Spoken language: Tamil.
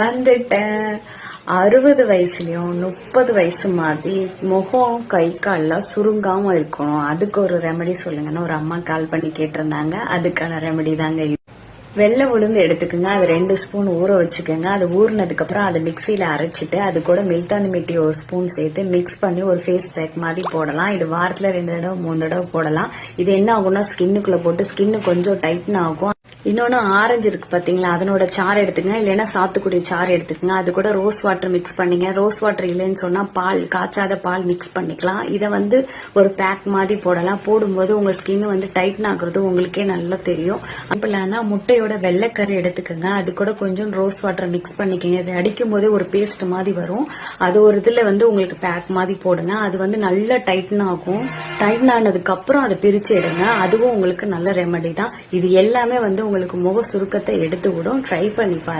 வந்துட்டேன். அறுபது வயசுலயும் முப்பது வயசு மாதிரி முகம் கை கால்லாம் சுருங்காம இருக்கணும். அதுக்கு ஒரு ரெமெடி சொல்லுங்கன்னு ஒரு அம்மா கால் பண்ணி கேட்டிருந்தாங்க. அதுக்கான ரெமெடி தாங்க வெள்ளை உளுந்து எடுத்துக்கோங்க. அது ரெண்டு ஸ்பூன் ஊற வச்சுக்கோங்க. அது ஊறினதுக்கு அப்புறம் அதை மிக்சியில அரைச்சிட்டு அது கூட மில்தானி மிட்டி ஒரு ஸ்பூன் சேர்த்து மிக்ஸ் பண்ணி ஒரு ஃபேஸ் பேக் மாதிரி போடலாம். இது வாரத்துல ரெண்டு தடவை மூணு தடவை போடலாம். இது என்ன ஆகும்னா ஸ்கின்னுக்குள்ள போட்டு ஸ்கின்னு கொஞ்சம் டைட்னா ஆகும். இன்னொன்னு ஆரஞ்சு இருக்கு பாத்தீங்களா? அதனோட சாறு எடுத்துக்கங்க. இல்லைன்னா சாத்துக்குடி சாறு எடுத்துக்கங்க. அது கூட ரோஸ் வாட்டர் மிக்ஸ் பண்ணிங்க. ரோஸ் வாட்டர் இல்லைன்னு சொன்னா பால் காய்ச்சாத பால் மிக்ஸ் பண்ணிக்கலாம். இதை வந்து ஒரு பேக் மாதிரி போடலாம். போடும்போது உங்க ஸ்கின் வந்து டைட்டன் ஆகுறது உங்களுக்கே நல்லா தெரியும். அப்பலன்னா முட்டையோட வெள்ளைக்கறி எடுத்துக்கோங்க. அது கூட கொஞ்சம் ரோஸ் வாட்டர் மிக்ஸ் பண்ணிக்கங்க. இது அடிக்கும் போதே ஒரு பேஸ்ட் மாதிரி வரும். அது ஒரு இதுல வந்து உங்களுக்கு பேக் மாதிரி போடுங்க. அது வந்து நல்லா டைட்டன் ஆகும். டைட்டன் ஆனதுக்கு அப்புறம் அதை பிரிச்சு எடுங்க. அதுவும் உங்களுக்கு நல்ல ரெமெடி தான். இது எல்லாமே வந்து உங்களுக்கு முக சுருக்கத்தை எடுத்து விடும் ட்ரை பண்ணி பாருங்க.